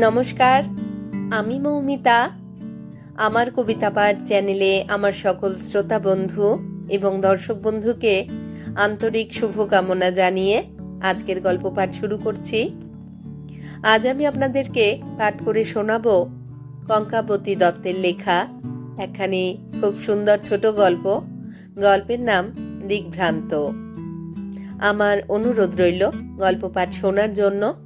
নমস্কার, আমি মৌমিতা। আমার কবিতা পাঠ চ্যানেলে আমার সকল শ্রোতা বন্ধু এবং দর্শক বন্ধুকে আন্তরিক শুভকামনা জানিয়ে আজকের গল্প পাঠ শুরু করছি। আজ আমি আপনাদেরকে পাঠ করে শোনাবো কঙ্কাবতী দত্তের লেখা একখানি খুব সুন্দর ছোট গল্প। গল্পের নাম দিগ্ভ্রান্ত। আমার অনুরোধ রইল গল্প পাঠ শোনার জন্য।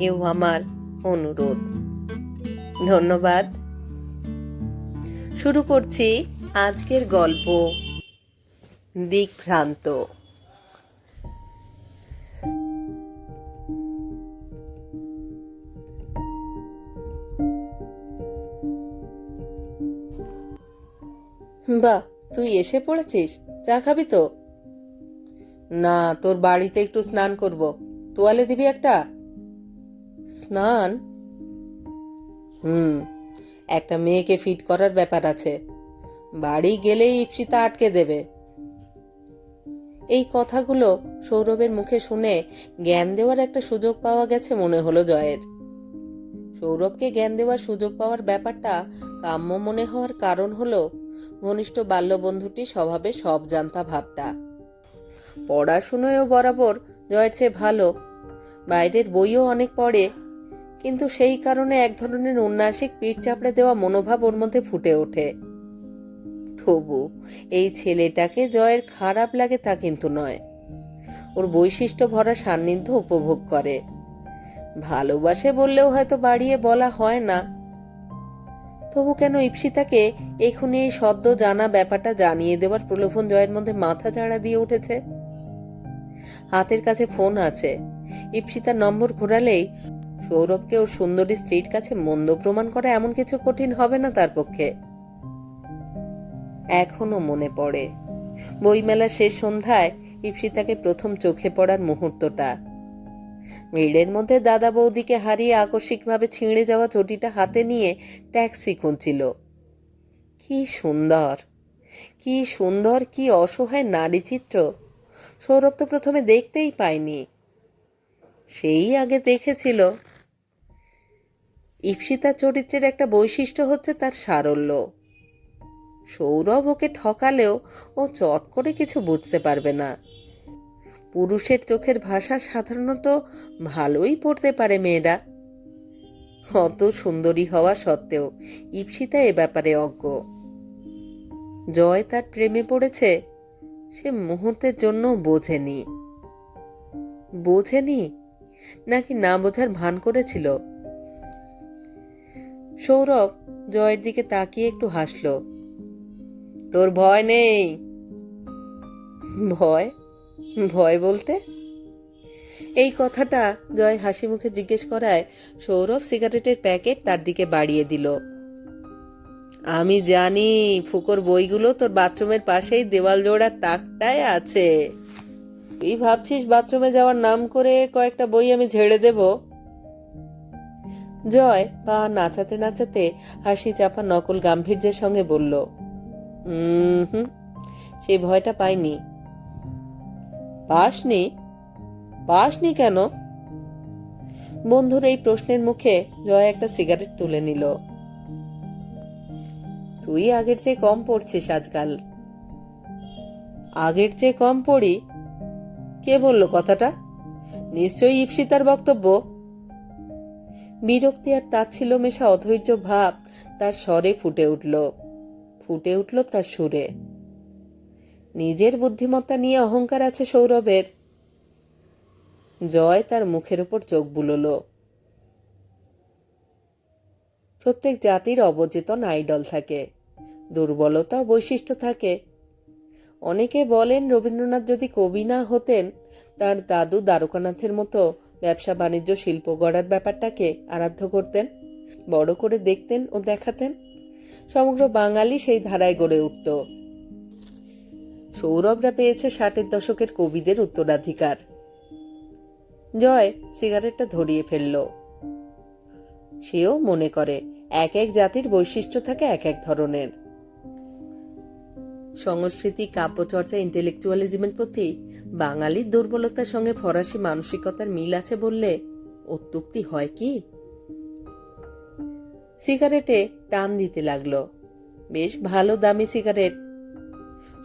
এও আমার অনুরোধ। ধন্যবাদ। শুরু করছি আজকের গল্প দিকভ্রান্ত বাহ, তুই এসে পড়েছিস? চা খাবি তো? না, তোর বাড়িতে একটু স্নান করব। তোয়ালে দিবি একটা? স্নান? হুম, একটা মেয়েকে ফিট করার ব্যাপার আছে। বাড়ি গেলেই ইপসিতা আটকে দেবে। এই কথাগুলো সৌরভের মুখে শুনে জ্ঞান দেওয়ার একটা সুযোগ পাওয়া গেছে মনে হলো জয়ের। সৌরভকে জ্ঞান দেওয়ার সুযোগ পাওয়ার ব্যাপারটা কাম্য মনে হওয়ার কারণ হলো ঘনিষ্ঠ বাল্যবন্ধুটি স্বভাবে সব জানতা ভাবটা। পড়াশুনোয়ও বরাবর জয়ের চেয়ে ভালো বাইরের বইও অনেক পড়ে, কিন্তু সেই কারণে এক ধরনের উন্নাসিক পিঠ চাপড়ে দেওয়া মনোভাব ওর মধ্যে ফুটে ওঠে। তবু এই ছেলেটাকে জয়ের খারাপ লাগে তা কিন্তু নয়। ওর বৈশিষ্ট্য ভরা সান্নিধ্য উপভোগ করে। ভালোবাসে বললেও হয়তো বাড়িয়ে বলা হয় না। তবু কেন ইপসিতাকে এখনই এই সদ্য জানা ব্যাপারটা জানিয়ে দেওয়ার প্রলোভন জয়ের মধ্যে মাথা চাড়া দিয়ে উঠেছে? হাতের কাছে ফোন আছে। ইপসিতার নম্বর ঘোরালেই সৌরভকে ওর সুন্দরী স্ত্রীর কাছে মন্দ প্রমাণ করা এমন কিছু কঠিন হবে না তার পক্ষে। এখনও মনে পড়ে। বইমেলার শেষ সন্ধ্যায় ইপসিতাকে প্রথম চোখে পড়ার মুহূর্তটা। ভিড়ের মধ্যে দাদা বৌদিকে হারিয়ে আকস্মিকভাবে ছিঁড়ে যাওয়া চটিটা হাতে নিয়ে ট্যাক্সি খুঁজছিল। কি সুন্দর! কি সুন্দর, কি অসহায় নারী চিত্র সৌরভ তো প্রথমে দেখতেই পায়নি। সেই আগে দেখেছিল। ইপসিতা চরিত্রের একটা বৈশিষ্ট্য হচ্ছে তার সারল্য। সৌরভ ওকে ঠকালেও ও চট করে কিছু বুঝতে পারবে না। পুরুষের চোখের ভাষা সাধারণত ভালোই পড়তে পারে মেয়েরা। অত সুন্দরী হওয়া সত্ত্বেও ইপসিতা এ ব্যাপারে অজ্ঞ। জয় তার প্রেমে পড়েছে। সে মুহূর্তের জন্য বোঝেনি। বোঝেনি? নাকি না বোঝার ভান করেছিল? সৌরভ জয়ের দিকে তাকিয়ে একটু হাসল। তোর ভয় নেই? ভয়? ভয় বলতে? এই কথাটা জয় হাসি মুখে জিজ্ঞেস করায় সৌরভ সিগারেটের প্যাকেট তার দিকে বাড়িয়ে দিল। আমি জানি, ফুকোর বইগুলো তোর বাথরুমের পাশেই দেওয়াল জোড়ার তাকটায় আছে। তুই ভাবছিস বাথরুমে যাওয়ার নাম করে কয়েকটা বই আমি ঝেড়ে দেব? জয় পা নাচাতে নাচাতে হাসি চাপা নকল গাম্ভীর্যের সঙ্গে বলল হুম সেই ভয়টা পাইনি। পাসনি? পাসনি কেন? বন্ধুর এই প্রশ্নের মুখে জয় একটা সিগারেট তুলে নিল। তুই আগের চেয়ে কম পড়ছিস আজকাল। আগের চেয়ে কম পড়ি? কে বলল কথাটা? নিশ্চয়ই ইপসিতার বক্তব্য। বিরক্তি আর তাচ্ছিল মেশা অধৈর্য ভাব তার স্বরে ফুটে উঠল। ফুটে উঠল তার সুরে। নিজের বুদ্ধিমত্তা নিয়ে অহংকার আছে সৌরভের। জয় তার মুখের ওপর চোখ বুলল। প্রত্যেক জাতির অবচেতন আইডল থাকে, দুর্বলতা বৈশিষ্ট্য থাকে। অনেকে বলেন, রবীন্দ্রনাথ যদি কবি না হতেন, তার দাদু দ্বারকানাথের মতো ব্যবসা বাণিজ্য শিল্প গড়ার ব্যাপারটাকে আরাধ্য করতেন, বড় করে দেখতেন ও দেখাতেন। সমগ্র বাঙালি সেই ধারায় গড়ে উঠত। সৌরভরা পেয়েছে ষাটের দশকের কবিদের উত্তরাধিকার। জয় সিগারেটটা ধরিয়ে ফেলল। সেও মনে করে এক এক জাতির বৈশিষ্ট্য থাকে এক এক ধরনের। সংস্কৃতি, কাব্যচর্চা, ইন্টেলেকচুয়ালিজমের প্রতি বাঙালির দুর্বলতার সঙ্গে ফরাসি মানসিকতার মিল আছে বললে অত্যুক্তি হয় কি? সিগারেটে টান দিতে লাগল। বেশ ভালো দামি সিগারেট।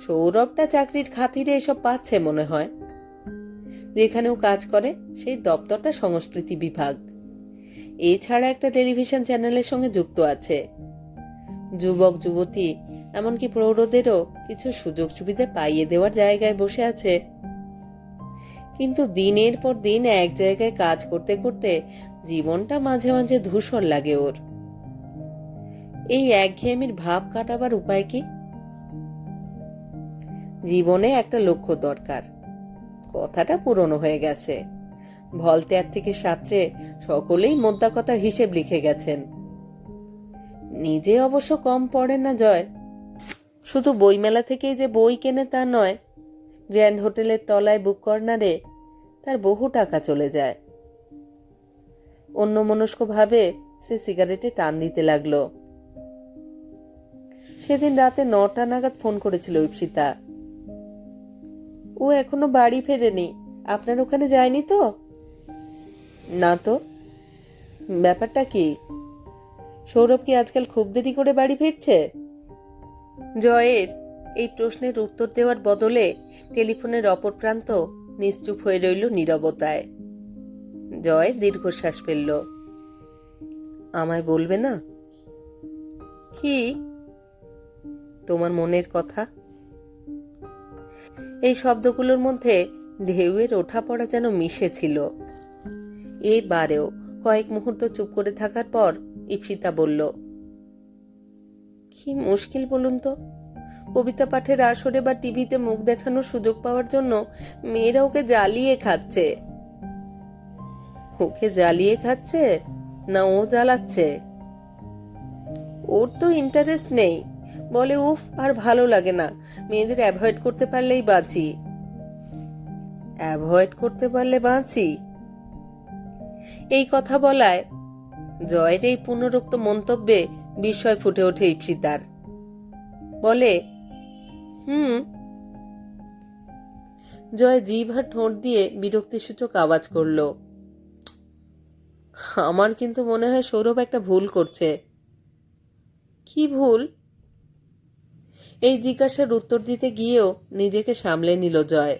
সৌরভটা চাকরির খাতিরে এসব পাচ্ছে মনে হয়। যেখানেও কাজ করে, সেই দপ্তরটা সংস্কৃতি বিভাগ। এছাড়া একটা টেলিভিশন চ্যানেলের সঙ্গে যুক্ত আছে। যুবক, যুবতী, এমনকি প্রৌঢ়দেরও কিছু সুযোগ সুবিধা পাইয়ে দেওয়ার জায়গায় বসে আছে। কিন্তু দিনের পর দিন এক জায়গায় কাজ করতে করতে জীবনটা মাঝে মাঝে ধূসর লাগে ওর। এই একঘেয়েমির ভাব কাটাবার উপায় কি? জীবনে একটা লক্ষ্য দরকার। কথাটা পুরনো হয়ে গেছে। ভলতেয়ার থেকে সাঁতরে সকলেই মোদ্দা কথা হিসেব লিখে গেছেন। নিজে অবশ্য কম পড়ে না জয়। শুধু বইমেলা থেকেই যে বই কেনে তা নয়, গ্র্যান্ড হোটেলের তলায় বুক কর্নারে তার বহু টাকা চলে যায়। অন্য ভাবে সে সিগারেটে টান দিতে লাগল। সেদিন রাতে নটা নাগাদ ফোন করেছিল ইপসিতা ও এখনও বাড়ি ফেরেনি, আপনার ওখানে যায়নি তো? না তো? ব্যাপারটা কি? সৌরভ কি আজকাল খুব দেরি করে বাড়ি ফিরছে? জয়ের এই প্রশ্নের উত্তর দেওয়ার বদলে টেলিফোনের অপর প্রান্ত নিশ্চুপ হয়ে রইল নীরবতায়। জয় দীর্ঘশ্বাস ফেলল। আমায় বলবে না? কি? তোমার মনের কথা? এই শব্দগুলোর মধ্যে ঢেউয়ের ওঠা পড়া যেন মিশে ছিল এবারেও কয়েক মুহূর্ত চুপ করে থাকার পর ইপসিতা বলল, কি মুশকিল বলুন তো? কবিতা পাঠের আসরে বা টিভিতে মুখ দেখানোর সুযোগ পাওয়ার জন্য মেয়েরা ওকে জ্বালিয়ে খাচ্ছে। ওকে জ্বালিয়ে খাচ্ছে? না ও জ্বালাচ্ছে? ওর তো ইন্টারেস্ট নেই। বলে উফ, আর ভালো লাগে না। মেয়েদের অ্যাভয়েড করতে পারলেই বাঁচি। অ্যাভয়েড করতে পারলে বাঁচি? এই কথা বলায় জয়ের এই পুনরুক্ত মন্তব্যে বিস্ময় ফুটে ওঠে ইপসিতার। বলে, হুম। জয় জিভ আর ঠোঁট দিয়ে বিরক্তিসূচক আওয়াজ করল। আমার কিন্তু মনে হয় সৌরভ একটা ভুল করছে। কি ভুল? এই জিজ্ঞাসার উত্তর দিতে গিয়েও নিজেকে সামলে নিল জয়।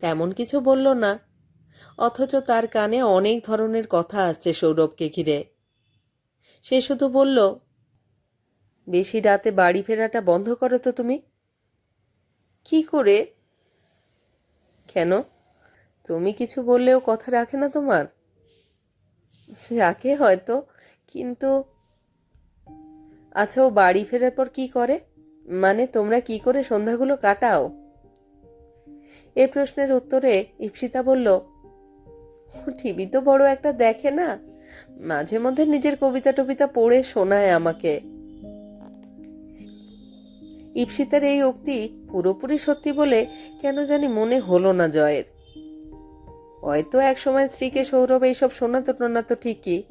তেমন কিছু বলল না। অথচ তার কানে অনেক ধরনের কথা আসছে সৌরভকে ঘিরে। সে শুধু বলল, বেশি রাতে বাড়ি ফেরাটা বন্ধ করো তো তুমি? কি করে? কেন? তুমি কিছু বললেও কথা রাখে না তোমার? রাখে হয়তো, কিন্তু আচ্ছা ও বাড়ি ফেরার পর কি করে? মানে তোমরা কি করে সন্ধ্যাগুলো কাটাও? এ প্রশ্নের উত্তরে ইপসিতা বলল টিভি তো বড় একটা দেখে না। মাঝে মধ্যে নিজের কবিতা টবিতা পড়ে শোনায় আমাকে। ইপসিতার এই উক্তি পুরোপুরি সত্যি বলে কেন জানি মনে হলো না জয়ের। হয়তো একসময় স্ত্রীকে সৌরভ এইসব শোনাতো টোনাতো ঠিকই,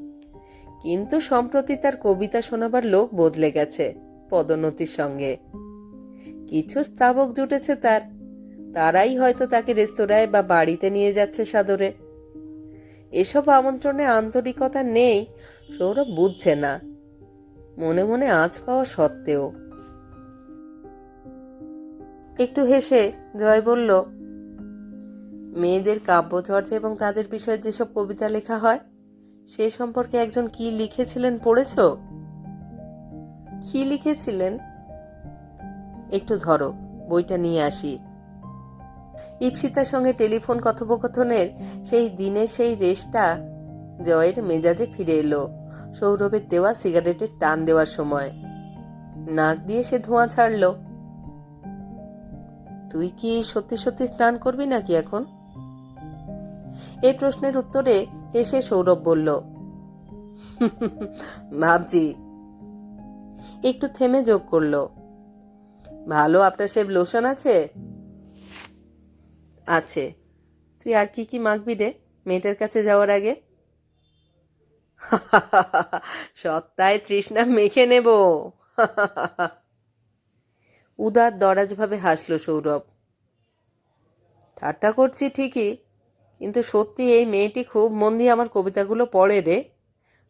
কিন্তু সম্প্রতি তার কবিতা শোনাবার লোক বদলে গেছে পদোন্নতির সঙ্গে। কিছু স্থাবক জুটেছে তার, তারাই হয়তো তাকে রেস্তোরাঁয় বা বাড়িতে নিয়ে যাচ্ছে সাদরে। এসব আমন্ত্রণে আন্তরিকতা নেই, সৌরভ বুঝছে না। মনে মনে আঁচ পাওয়া সত্ত্বেও। একটু হেসে জয় বলল, মেয়েদের কাব্যচর্চা এবং তাদের বিষয়ে যেসব কবিতা লেখা হয়, সে সম্পর্কে একজন কি লিখেছিলেন পড়েছ? কি লিখেছিলেন? একটু ধরো, বইটা নিয়ে আসি। ইপসিতার সঙ্গে টেলিফোন কথোপকথনের সেই দিনের সেই রেশটা জয়ের মেজাজে ফিরে এলো। সৌরভের দেওয়া সিগারেটের টান দেওয়ার সময়। নাক দিয়ে সে ধোঁয়া ছাড়ল। তুই কি সত্যি সত্যি স্নান করবি নাকি এখন? এই প্রশ্নের উত্তরে হেসে সৌরভ বলল, ভাবছি। একটু থেমে যোগ করল, ভালো আপনার সে লোশন আছে? আছে। তুই আর কি কি মাখবি রে? মেয়েটার কাছে যাওয়ার আগে? সত্তায় তৃষ্ণা মেখে নেব। উদার দরাজভাবে হাসলো সৌরভ। ঠাট্টা করছি ঠিকই, কিন্তু সত্যি এই মেয়েটি খুব মন দিয়ে আমার কবিতাগুলো পড়ে রে।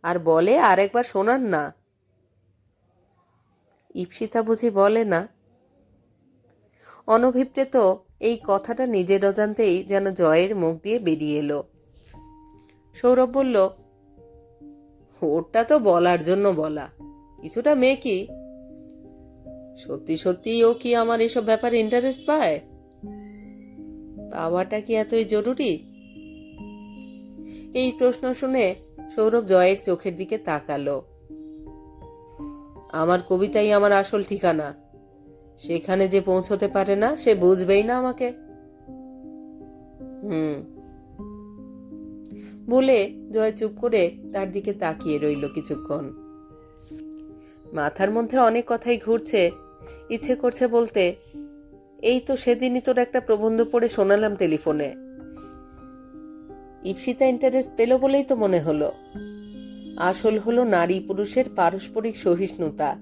আর বলে আরেকবার শোনান না। ঈপ্সিতা বুঝি বলে না। অনভিপ্রেত এই কথাটা নিজের অজান্তেই যেন জয়ের মুখ দিয়ে বেরিয়ে এলো। সৌরভ বলল, ওরটা তো বলার জন্য বলা। কিছুটা মেয়ে কি? সত্যি সত্যি, ও কি আমার এসব ব্যাপারে ইন্টারেস্ট পায়? পাওয়াটা কি এতই জরুরি? এই প্রশ্ন শুনে সৌরভ জয়ের চোখের দিকে তাকালো। আমার কবিতাই আমার আসল ঠিকানা। সেখানে যে পৌঁছতে পারে না, সে বুঝবেই না আমাকে। হুম। বলে জয় চুপ করে তার দিকে তাকিয়ে রইল কিছুক্ষণ। মাথার মধ্যে অনেক কথাই ঘুরছে, ইচ্ছে করছে বলতে, এই তো সেদিনই তোর একটা প্রবন্ধ পড়ে শোনালাম টেলিফোনে। ইপসিতা ইন্টারেস্ট পেল বলেই তো মনে হলো। আসল হলো নারী পুরুষের পারস্পরিক সহিষ্ণুতা।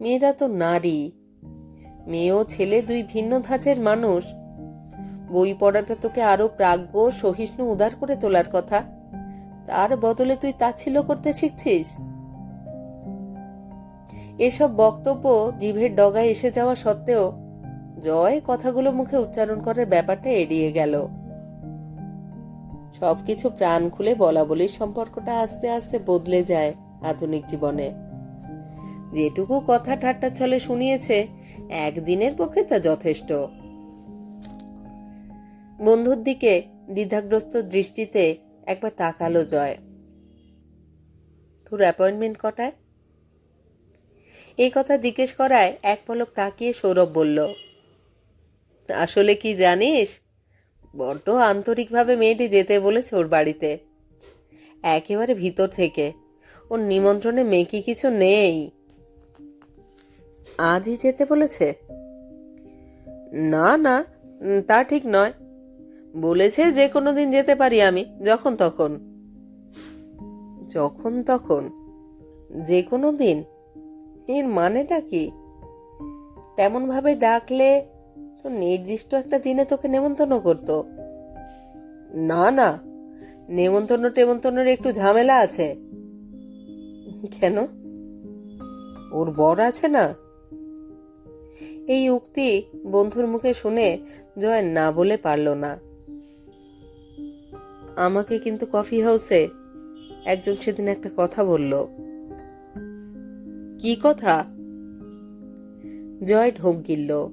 মেয়েরা তো নারী। মেয়ে ও ছেলে দুই ভিন্ন ধাঁচের মানুষ। বই পড়াটা তোকে আরও প্রাজ্ঞ, সহিষ্ণু, উদার করে তোলার কথা। তার বদলে তুই তাচ্ছিল্য করতে শিখছিস। এসব বক্তব্য জিভের ডগায় এসে যাওয়া সত্ত্বেও জয় কথাগুলো মুখে উচ্চারণ করার ব্যাপারটা এড়িয়ে গেল। সবকিছু প্রাণ খুলে বলা বলির সম্পর্কটা আস্তে আস্তে বদলে যায় আধুনিক জীবনে। যেটুকু কথা ঠাট্টা ছলে শুনিয়েছে একদিনের পক্ষে তা যথেষ্ট। বন্ধুর দিকে দ্বিধাগ্রস্ত দৃষ্টিতে একবার তাকালো জয়। তোর অ্যাপয়েন্টমেন্ট কটায়? এই কথা জিজ্ঞেস করায় এক পলক তাকিয়ে সৌরভ বলল, আসলে কি জানিস, বড্ড আন্তরিকভাবে মেয়েটি যেতে বলেছে ওর বাড়িতে। একেবারে ভিতর থেকে। ওর নিমন্ত্রণে মেকি কিছু নেই। আজই যেতে বলেছে? না না তা ঠিক নয়। বলেছে যে কোনো দিন যেতে পারি আমি, যখন তখন। যখন তখন? যে কোনো দিন এর মানেটা কি? তেমন ভাবে ডাকলে তো নির্দিষ্ট একটা দিনে তোকে নেমন্তন্ন করতো। না না, নেমন্তন্ন টেমন্তন্নের একটু ঝামেলা আছে। কেন? ওর বর আছে না? এই উক্তি বন্ধুর মুখে শুনে জয় না বলে পারল না। আমাকে কিন্তু কফি হাউসে একজন সেদিন একটা কথা বলল। কি কথা? জয় ঢোক গিলল।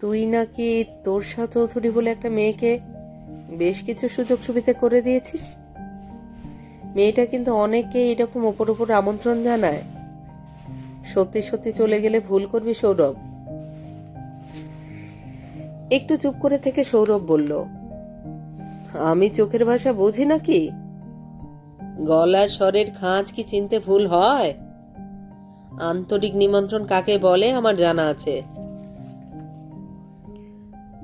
তুই নাকি তোরসা চৌধুরী বলে একটা মেয়েকে বেশ কিছু সুযোগ সুবিধা করে দিয়েছিস? মেয়েটা কিন্তু অনেককে এরকম ওপর ওপর আমন্ত্রণ জানায়। সত্যি সত্যি চলে গেলে ভুল করবি সৌরভ। একটু চুপ করে থেকে সৌরভ বলল, আমি চোখের ভাষা বুঝি নাকি? গলার স্বরের খাঁজ কি চিনতে ভুল হয়? আন্তরিক নিমন্ত্রণ কাকে বলে আমার জানা আছে।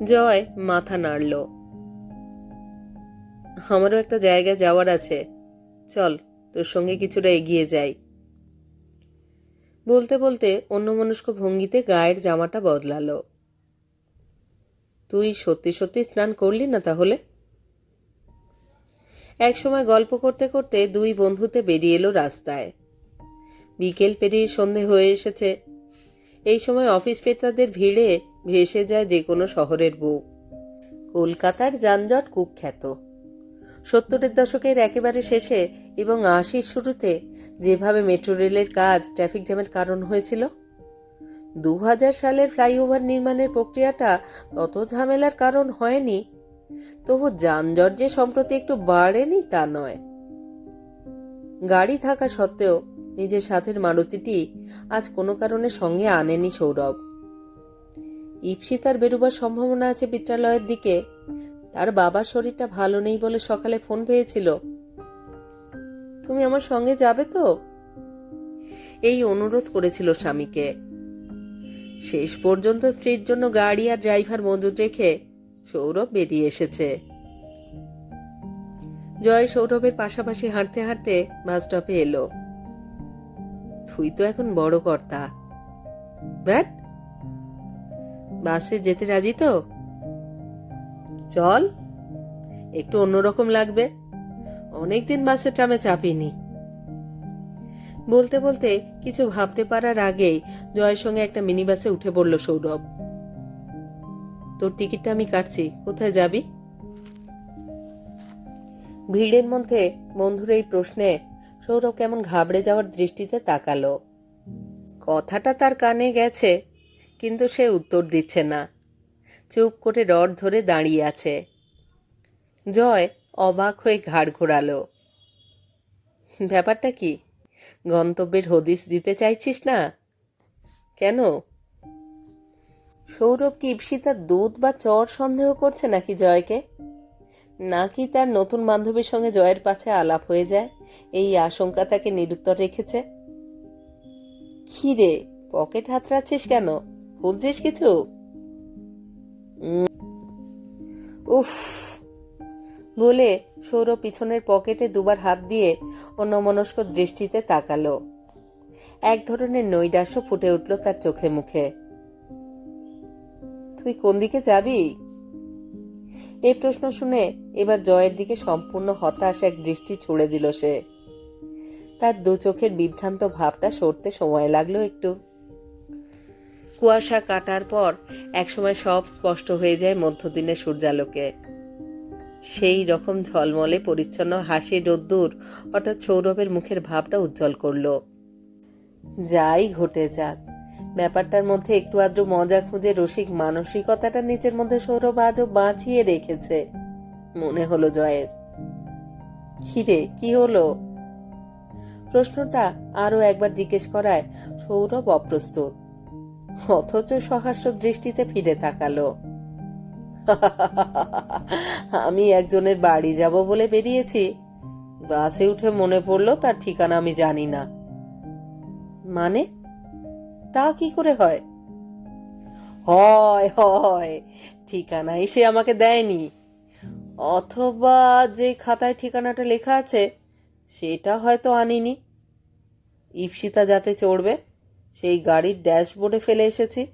জয় মাথা নাড়ল, আমারও একটা জায়গায় যাওয়ার আছে। চল, তোর সঙ্গে কিছুটা এগিয়ে যাই। বলতে বলতে অন্যমনস্ক ভঙ্গিতে গায়ের জামাটা বদলালো। তুই সত্যি সত্যি স্নান করলি না তাহলে? এক সময় গল্প করতে করতে দুই বন্ধুতে বেরিয়ে এলো রাস্তায়। বিকেল পেরিয়ে সন্ধে হয়ে এসেছে। এই সময় অফিস ফেরতাদের ভিড়ে ভেসে যায় যে কোনো শহরের বুক। কলকাতার যানজট কুখ্যাত। সত্তরের দশকের একেবারে শেষে এবং আশির শুরুতে যেভাবে মেট্রো রেলের কাজ ট্রাফিক জ্যামের কারণ হয়েছিল? দু হাজার সালের ফ্লাইওভার নির্মাণের প্রক্রিয়াটা তত ঝামেলার কারণ হয়নি। তবু যানজট যে সম্প্রতি একটু বাড়েনি তা নয়। গাড়ি থাকা সত্ত্বেও নিজের সাথের মারুতিটি আজ কোনো কারণে সঙ্গে আনেনি সৌরভ। ইপসিতার বেরোবার সম্ভাবনা আছে বিদ্যালয়ের দিকে। তার বাবার শরীরটা ভালো নেই বলে সকালে ফোন পেয়েছিল। তুমি আমার সঙ্গে যাবে তো? এই অনুরোধ করেছিল স্বামীকে। শেষ পর্যন্ত স্ত্রীর জন্য গাড়ি আর ড্রাইভার মজুদ রেখে সৌরভ বেরিয়ে এসেছে। জয় সৌরভের পাশাপাশি হাঁটতে হাঁটতে বাস স্টপে এলো। তুই তো এখন বড় কর্তা। ব্যাট, বাসে যেতে রাজি তো? চল, একটু অন্যরকম লাগবে। অনেকদিন বাসে ট্রামে চাপিনি। বলতে বলতে কিছু ভাবতে পারার আগেই জয়ের সঙ্গে একটা মিনি বাসে উঠে পড়ল সৌরভ। তোর টিকিটটা আমি কাটছি, কোথায় যাবি? ভিড়ের মধ্যে বন্ধুর এই প্রশ্নে সৌরভ কেমন ঘাবড়ে যাওয়ার দৃষ্টিতে তাকালো। কথাটা তার কানে গেছে, কিন্তু সে উত্তর দিচ্ছে না। চুপ করে রড ধরে দাঁড়িয়ে আছে। জয় অবাক হয়ে ঘাড় ঘোরালো। ব্যাপারটা কি? গন্তব্যের হদিস দিতে চাইছিস না? কেন? সৌরভ কি ইপসিতার দুধ বা চর সন্দেহ করছে নাকি জয়কে? নাকি তার নতুন বান্ধবীর সঙ্গে জয়ের পাছে আলাপ হয়ে যায়? এই আশঙ্কা তাকে নিরুত্তর রেখেছে? কি রে পকেট হাতড়াচ্ছিস কেন? খুঁজছিস কিছু? উফ বলে সৌর পিছনের পকেটে দুবার হাত দিয়ে অন্যমনস্ক দৃষ্টিতে তাকালো। এক ধরনের নৈরাশ্য ফুটে উঠল তার চোখে মুখে। তুই কোন দিকে যাবি? এই প্রশ্ন শুনে এবার জয়ের দিকে সম্পূর্ণ হতাশ এক দৃষ্টি ছুড়ে দিল সে। তার দু চোখের বিভ্রান্ত ভাবটা সরতে সময় লাগল একটু। কুয়াশা কাটার পর একসময় সব স্পষ্ট হয়ে যায় মধ্যদিনের সূর্যালোকে। সেই রকম ঝলমলে পরিচ্ছন্ন হাসি রোদ্দুর অর্থাৎ সৌরভের মুখের ভাবটা উজ্জ্বল করল। যাই ঘটে যাক। ব্যাপারটার মধ্যে একটু আদ্র মজা খুঁজে রসিক মানসিকতাটা নিচের মধ্যে সৌরভ আজও বাঁচিয়ে রেখেছে। মনে হলো জয়ের। খিরে কি হলো? প্রশ্নটা আরও একবার জিজ্ঞেস করায় সৌরভ অপ্রস্তুত। অথচ সহাস্য দৃষ্টিতে ফিরে তাকালো। আমি একজনের বাড়ি যাব বলে বেরিয়েছি। বাসে উঠে মনে পড়ল, তার ঠিকানা আমি জানি না। মানে? তা কি করে হয়? হয় হয় ঠিকানা এসে আমাকে দেয়নি। অথবা যে খাতায় ঠিকানাটা লেখা আছে, সেটা হয়তো আনিনি। ইপসিতা যাতে চড়বে, সেই গাড়ির ড্যাশবোর্ডে ফেলে এসেছি।